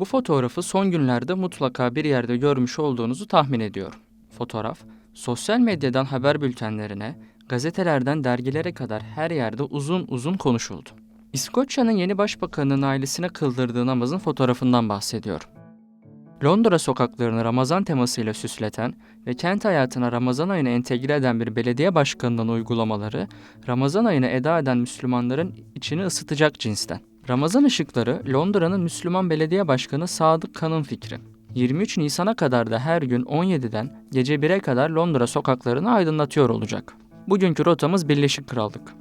Bu fotoğrafı son günlerde mutlaka bir yerde görmüş olduğunuzu tahmin ediyorum. Fotoğraf, sosyal medyadan haber bültenlerine, gazetelerden dergilere kadar her yerde uzun uzun konuşuldu. İskoçya'nın yeni başbakanının ailesine kıldırdığı namazın fotoğrafından bahsediyorum. Londra sokaklarını Ramazan temasıyla süsleten ve kent hayatına Ramazan ayını entegre eden bir belediye başkanının uygulamaları, Ramazan ayını eda eden Müslümanların içini ısıtacak cinsten. Ramazan ışıkları Londra'nın Müslüman Belediye Başkanı Sadık Kan'ın fikri. 23 Nisan'a kadar da her gün 17'den gece 1'e kadar Londra sokaklarını aydınlatıyor olacak. Bugünkü rotamız Birleşik Krallık.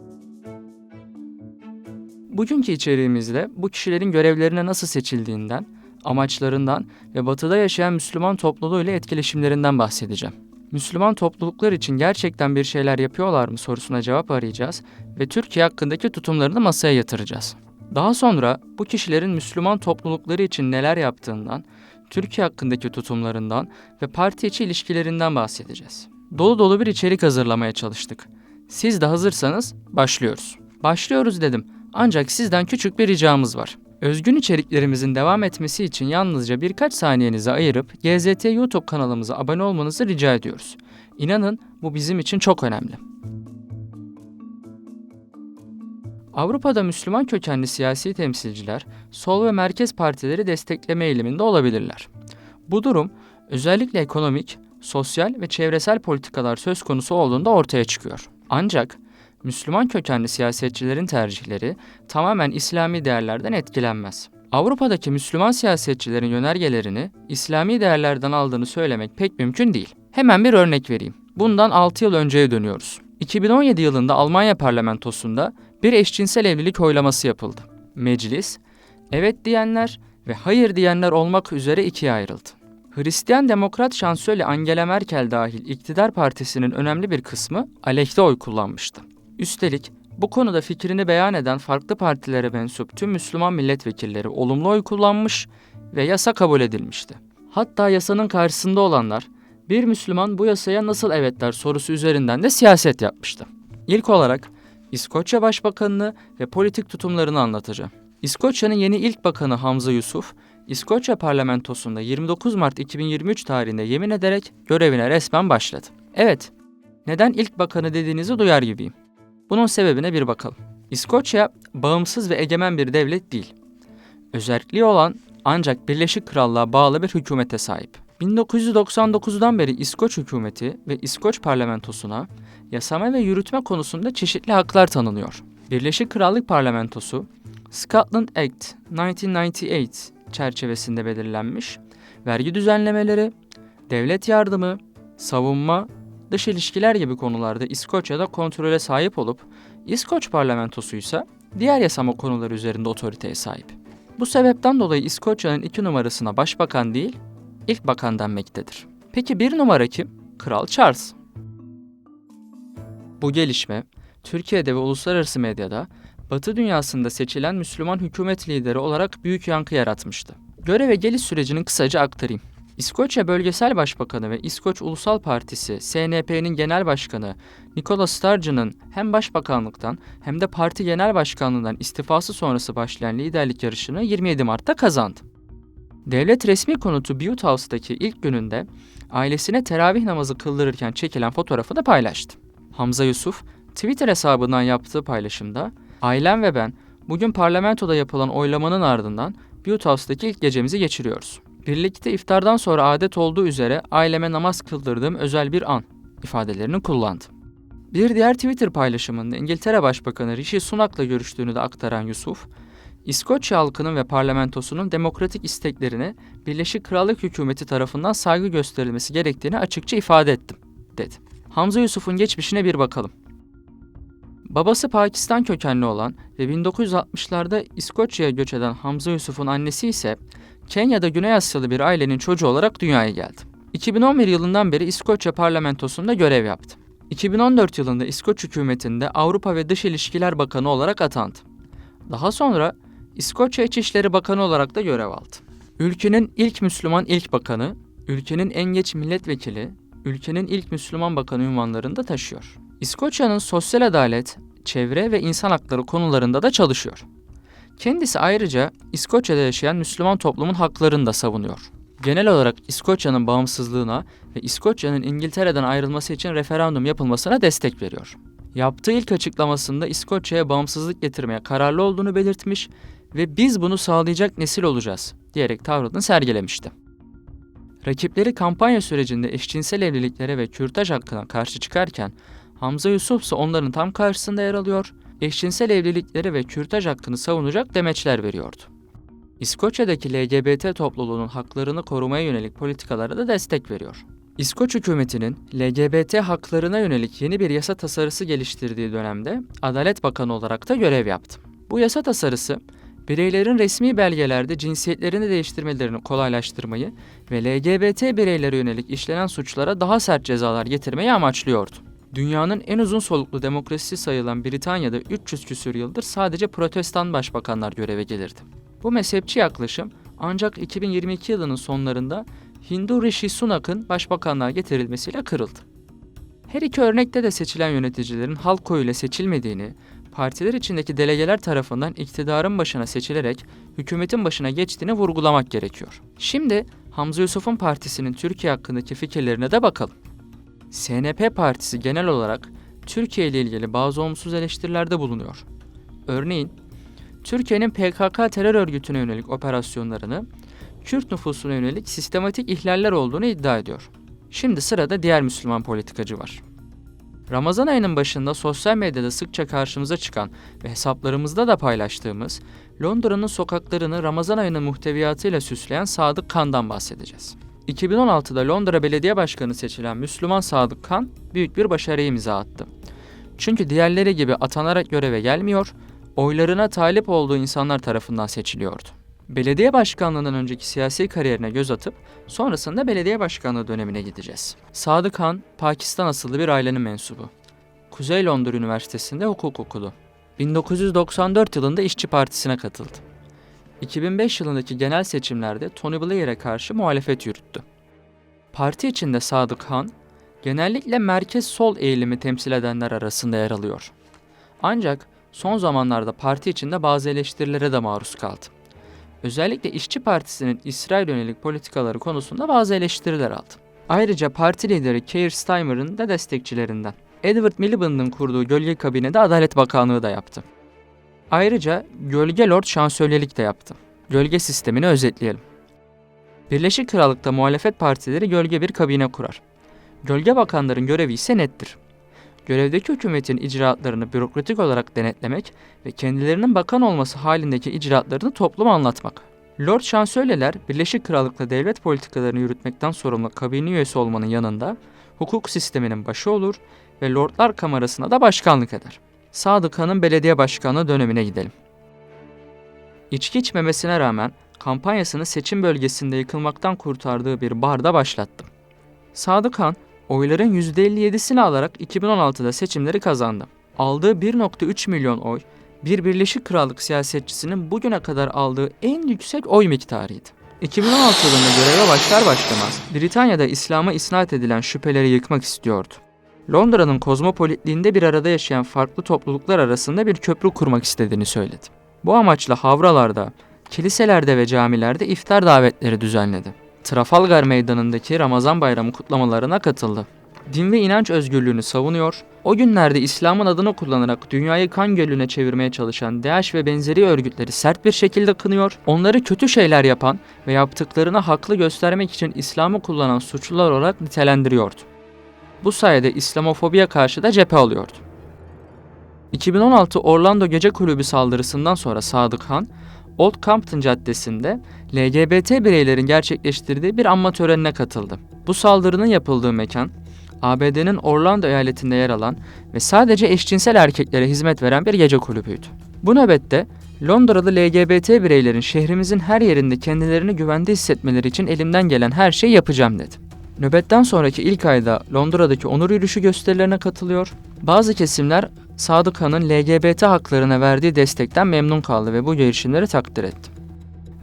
Bugünkü içeriğimizde bu kişilerin görevlerine nasıl seçildiğinden, amaçlarından ve batıda yaşayan Müslüman topluluğu ile etkileşimlerinden bahsedeceğim. Müslüman topluluklar için gerçekten bir şeyler yapıyorlar mı sorusuna cevap arayacağız ve Türkiye hakkındaki tutumlarını masaya yatıracağız. Daha sonra bu kişilerin Müslüman toplulukları için neler yaptığından, Türkiye hakkındaki tutumlarından ve parti içi ilişkilerinden bahsedeceğiz. Dolu dolu bir içerik hazırlamaya çalıştık. Siz de hazırsanız başlıyoruz. Başlıyoruz dedim. Ancak sizden küçük bir ricamız var. Özgün içeriklerimizin devam etmesi için yalnızca birkaç saniyenizi ayırıp GZT YouTube kanalımıza abone olmanızı rica ediyoruz. İnanın bu bizim için çok önemli. Avrupa'da Müslüman kökenli siyasi temsilciler sol ve merkez partileri destekleme eğiliminde olabilirler. Bu durum özellikle ekonomik, sosyal ve çevresel politikalar söz konusu olduğunda ortaya çıkıyor. Ancak Müslüman kökenli siyasetçilerin tercihleri tamamen İslami değerlerden etkilenmez. Avrupa'daki Müslüman siyasetçilerin yönergelerini İslami değerlerden aldığını söylemek pek mümkün değil. Hemen bir örnek vereyim. Bundan 6 yıl önceye dönüyoruz. 2017 yılında Almanya parlamentosunda bir eşcinsel evlilik oylaması yapıldı. Meclis, evet diyenler ve hayır diyenler olmak üzere ikiye ayrıldı. Hristiyan Demokrat şansölye Angela Merkel dahil iktidar partisinin önemli bir kısmı aleyhte oy kullanmıştı. Üstelik bu konuda fikrini beyan eden farklı partilere mensup tüm Müslüman milletvekilleri olumlu oy kullanmış ve yasa kabul edilmişti. Hatta yasanın karşısında olanlar bir Müslüman bu yasaya nasıl evet der sorusu üzerinden de siyaset yapmıştı. İlk olarak İskoçya Başbakanını ve politik tutumlarını anlatacağım. İskoçya'nın yeni ilk bakanı Hamza Yusuf, İskoçya parlamentosunda 29 Mart 2023 tarihinde yemin ederek görevine resmen başladı. Evet, neden ilk bakanı dediğinizi duyar gibiyim. Bunun sebebine bir bakalım. İskoçya bağımsız ve egemen bir devlet değil. Özelliği olan ancak Birleşik Krallığa bağlı bir hükümete sahip. 1999'dan beri İskoç hükümeti ve İskoç parlamentosuna yasama ve yürütme konusunda çeşitli haklar tanınıyor. Birleşik Krallık Parlamentosu, Scotland Act 1998 çerçevesinde belirlenmiş, vergi düzenlemeleri, devlet yardımı, savunma, dış ilişkiler gibi konularda İskoçya'da kontrole sahip olup, İskoç parlamentosu ise diğer yasama konuları üzerinde otoriteye sahip. Bu sebepten dolayı İskoçya'nın iki numarasına başbakan değil, ilk bakan denmektedir. Peki bir numara kim? Kral Charles. Bu gelişme, Türkiye'de ve uluslararası medyada Batı dünyasında seçilen Müslüman hükümet lideri olarak büyük yankı yaratmıştı. Göreve geliş sürecinin kısaca aktarayım. İskoçya Bölgesel Başbakanı ve İskoç Ulusal Partisi SNP'nin genel başkanı Nicola Sturgeon'ın hem başbakanlıktan hem de parti genel başkanlığından istifası sonrası başlayan liderlik yarışını 27 Mart'ta kazandı. Devlet resmi konutu Bute House'daki ilk gününde ailesine teravih namazı kıldırırken çekilen fotoğrafı da paylaştı. Hamza Yusuf Twitter hesabından yaptığı paylaşımda ailem ve ben bugün parlamentoda yapılan oylamanın ardından Bute House'daki ilk gecemizi geçiriyoruz. Birlikte iftardan sonra adet olduğu üzere aileme namaz kıldırdığım özel bir an ifadelerini kullandı. Bir diğer Twitter paylaşımında İngiltere Başbakanı Rishi Sunak'la görüştüğünü de aktaran Yusuf, İskoçya halkının ve parlamentosunun demokratik isteklerine Birleşik Krallık hükümeti tarafından saygı gösterilmesi gerektiğini açıkça ifade ettim, dedi. Hamza Yusuf'un geçmişine bir bakalım. Babası Pakistan kökenli olan ve 1960'larda İskoçya'ya göç eden Hamza Yusuf'un annesi ise Kenya'da Güney Asyalı bir ailenin çocuğu olarak dünyaya geldi. 2011 yılından beri İskoçya parlamentosunda görev yaptı. 2014 yılında İskoç hükümetinde Avrupa ve Dış İlişkiler Bakanı olarak atandı. Daha sonra İskoçya İçişleri Bakanı olarak da görev aldı. Ülkenin ilk Müslüman ilk bakanı, ülkenin en geç milletvekili, ülkenin ilk Müslüman bakanı unvanlarını da taşıyor. İskoçya'nın sosyal adalet, çevre ve insan hakları konularında da çalışıyor. Kendisi ayrıca İskoçya'da yaşayan Müslüman toplumun haklarını da savunuyor. Genel olarak İskoçya'nın bağımsızlığına ve İskoçya'nın İngiltere'den ayrılması için referandum yapılmasına destek veriyor. Yaptığı ilk açıklamasında İskoçya'ya bağımsızlık getirmeye kararlı olduğunu belirtmiş ve biz bunu sağlayacak nesil olacağız diyerek tavrını sergilemişti. Rakipleri kampanya sürecinde eşcinsel evliliklere ve kürtaj hakkına karşı çıkarken Hamza Yusuf ise onların tam karşısında yer alıyor, eşcinsel evlilikleri ve kürtaj hakkını savunacak demeçler veriyordu. İskoçya'daki LGBT topluluğunun haklarını korumaya yönelik politikalara da destek veriyor. İskoç hükümetinin LGBT haklarına yönelik yeni bir yasa tasarısı geliştirdiği dönemde Adalet Bakanı olarak da görev yaptı. Bu yasa tasarısı bireylerin resmi belgelerde cinsiyetlerini değiştirmelerini kolaylaştırmayı ve LGBT bireylere yönelik işlenen suçlara daha sert cezalar getirmeyi amaçlıyordu. Dünyanın en uzun soluklu demokrasisi sayılan Britanya'da 300 küsür yıldır sadece protestan başbakanlar göreve gelirdi. Bu mezhepçi yaklaşım ancak 2022 yılının sonlarında Hindu Rishi Sunak'ın başbakanlığa getirilmesiyle kırıldı. Her iki örnekte de seçilen yöneticilerin halk oyuyla seçilmediğini, partiler içindeki delegeler tarafından iktidarın başına seçilerek hükümetin başına geçtiğini vurgulamak gerekiyor. Şimdi Hamza Yusuf'un partisinin Türkiye hakkındaki fikirlerine de bakalım. SNP partisi genel olarak Türkiye ile ilgili bazı olumsuz eleştirilerde bulunuyor. Örneğin, Türkiye'nin PKK terör örgütüne yönelik operasyonlarını Kürt nüfusuna yönelik sistematik ihlaller olduğunu iddia ediyor. Şimdi sırada diğer Müslüman politikacı var. Ramazan ayının başında sosyal medyada sıkça karşımıza çıkan ve hesaplarımızda da paylaştığımız Londra'nın sokaklarını Ramazan ayının muhteviyatıyla süsleyen Sadık Kan'dan bahsedeceğiz. 2016'da Londra Belediye Başkanı seçilen Müslüman Sadık Kan büyük bir başarıya imza attı. Çünkü diğerleri gibi atanarak göreve gelmiyor, oylarına talip olduğu insanlar tarafından seçiliyordu. Belediye başkanlığından önceki siyasi kariyerine göz atıp sonrasında belediye başkanlığı dönemine gideceğiz. Sadık Han, Pakistan asıllı bir ailenin mensubu. Kuzey Londra Üniversitesi'nde hukuk okudu. 1994 yılında İşçi Partisi'ne katıldı. 2005 yılındaki genel seçimlerde Tony Blair'e karşı muhalefet yürüttü. Parti içinde Sadık Han, genellikle merkez sol eğilimi temsil edenler arasında yer alıyor. Ancak son zamanlarda parti içinde bazı eleştirilere de maruz kaldı. Özellikle İşçi Partisi'nin İsrail yönelik politikaları konusunda bazı eleştiriler aldı. Ayrıca parti lideri Keir Starmer'ın da destekçilerinden. Edward Miliband'ın kurduğu gölge kabinede Adalet Bakanlığı da yaptı. Ayrıca Gölge Lord şansölyelik de yaptı. Gölge sistemini özetleyelim. Birleşik Krallık'ta muhalefet partileri gölge bir kabine kurar. Gölge bakanların görevi ise nettir. Görevdeki hükümetin icraatlarını bürokratik olarak denetlemek ve kendilerinin bakan olması halindeki icraatlarını topluma anlatmak. Lord Şansölyeler, Birleşik Krallık'ta devlet politikalarını yürütmekten sorumlu kabine üyesi olmanın yanında hukuk sisteminin başı olur ve Lordlar Kamerası'na da başkanlık eder. Sadık Han'ın belediye başkanlığı dönemine gidelim. İçki içmemesine rağmen kampanyasını seçim bölgesinde yıkılmaktan kurtardığı bir barda başlattı. Sadık Han, oyların %57'sini alarak 2016'da seçimleri kazandı. Aldığı 1.3 milyon oy, bir Birleşik Krallık siyasetçisinin bugüne kadar aldığı en yüksek oy miktarıydı. 2016 yılında göreve başlar başlamaz Britanya'da İslam'a isnat edilen şüpheleri yıkmak istiyordu. Londra'nın kozmopolitliğinde bir arada yaşayan farklı topluluklar arasında bir köprü kurmak istediğini söyledi. Bu amaçla havralarda, kiliselerde ve camilerde iftar davetleri düzenledi. Trafalgar Meydanı'ndaki Ramazan Bayramı kutlamalarına katıldı. Din ve inanç özgürlüğünü savunuyor, o günlerde İslam'ın adını kullanarak dünyayı kan gölüne çevirmeye çalışan DAEŞ ve benzeri örgütleri sert bir şekilde kınıyor, onları kötü şeyler yapan ve yaptıklarını haklı göstermek için İslam'ı kullanan suçlular olarak nitelendiriyordu. Bu sayede İslamofobiye karşı da cephe alıyordu. 2016 Orlando Gece Kulübü saldırısından sonra Sadık Han, Old Compton Caddesi'nde LGBT bireylerin gerçekleştirdiği bir anma törenine katıldı. Bu saldırının yapıldığı mekan, ABD'nin Orlando eyaletinde yer alan ve sadece eşcinsel erkeklere hizmet veren bir gece kulübüydü. Bu nöbette Londra'da LGBT bireylerin şehrimizin her yerinde kendilerini güvende hissetmeleri için elimden gelen her şeyi yapacağım dedi. Nöbetten sonraki ilk ayda Londra'daki onur yürüyüşü gösterilerine katılıyor. Bazı kesimler Sadık Han'ın LGBT haklarına verdiği destekten memnun kaldı ve bu girişimleri takdir etti.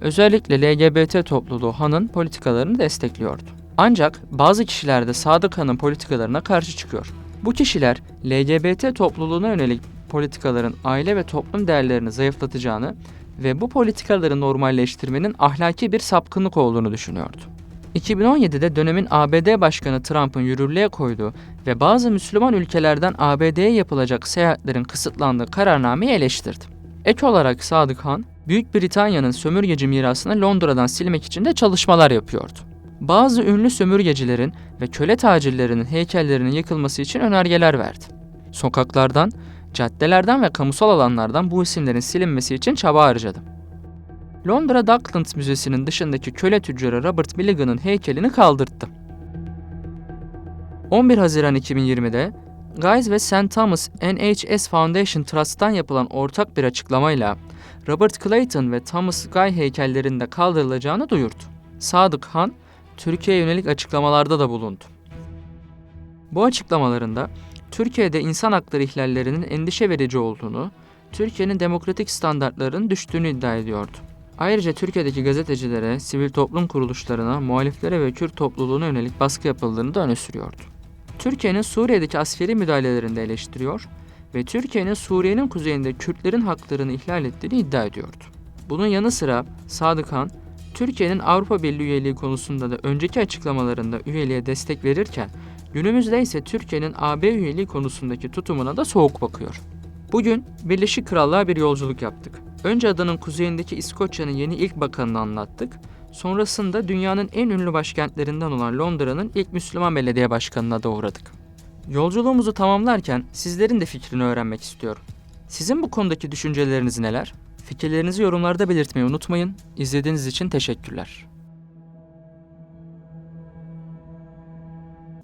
Özellikle LGBT topluluğu Han'ın politikalarını destekliyordu. Ancak bazı kişiler de Sadık Han'ın politikalarına karşı çıkıyor. Bu kişiler LGBT topluluğuna yönelik politikaların aile ve toplum değerlerini zayıflatacağını, ve bu politikaları normalleştirmenin ahlaki bir sapkınlık olduğunu düşünüyordu. 2017'de dönemin ABD Başkanı Trump'ın yürürlüğe koyduğu ve bazı Müslüman ülkelerden ABD'ye yapılacak seyahatlerin kısıtlandığı kararnameyi eleştirdi. Ek olarak Sadık Han, Büyük Britanya'nın sömürgeci mirasını Londra'dan silmek için de çalışmalar yapıyordu. Bazı ünlü sömürgecilerin ve köle tacirlerinin heykellerinin yıkılması için önergeler verdi. Sokaklardan, caddelerden ve kamusal alanlardan bu isimlerin silinmesi için çaba harcadı. Londra Docklands Müzesi'nin dışındaki köle tüccarı Robert Milligan'ın heykelini kaldırttı. 11 Haziran 2020'de Guys ve St. Thomas NHS Foundation Trust'tan yapılan ortak bir açıklamayla Robert Clayton ve Thomas Guy heykellerinin de kaldırılacağını duyurdu. Sadık Han, Türkiye'ye yönelik açıklamalarda da bulundu. Bu açıklamalarında Türkiye'de insan hakları ihlallerinin endişe verici olduğunu, Türkiye'nin demokratik standartlarının düştüğünü iddia ediyordu. Ayrıca Türkiye'deki gazetecilere, sivil toplum kuruluşlarına, muhaliflere ve Kürt topluluğuna yönelik baskı yapıldığını da öne sürüyordu. Türkiye'nin Suriye'deki askeri müdahalelerini de eleştiriyor ve Türkiye'nin Suriye'nin kuzeyinde Kürtlerin haklarını ihlal ettiğini iddia ediyordu. Bunun yanı sıra Sadık Han, Türkiye'nin Avrupa Birliği üyeliği konusunda da önceki açıklamalarında üyeliğe destek verirken, günümüzde ise Türkiye'nin AB üyeliği konusundaki tutumuna da soğuk bakıyor. Bugün Birleşik Krallığa bir yolculuk yaptık. Önce adanın kuzeyindeki İskoçya'nın yeni ilk bakanını anlattık. Sonrasında dünyanın en ünlü başkentlerinden olan Londra'nın ilk Müslüman belediye başkanına da uğradık. Yolculuğumuzu tamamlarken sizlerin de fikrini öğrenmek istiyorum. Sizin bu konudaki düşünceleriniz neler? Fikirlerinizi yorumlarda belirtmeyi unutmayın. İzlediğiniz için teşekkürler.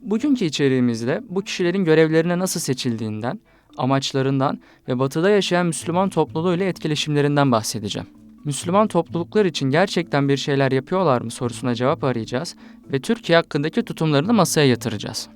Bugünkü içeriğimizde bu kişilerin görevlerine nasıl seçildiğinden, amaçlarından ve batıda yaşayan Müslüman topluluğu ile etkileşimlerinden bahsedeceğim. Müslüman topluluklar için gerçekten bir şeyler yapıyorlar mı sorusuna cevap arayacağız ve Türkiye hakkındaki tutumlarını masaya yatıracağız.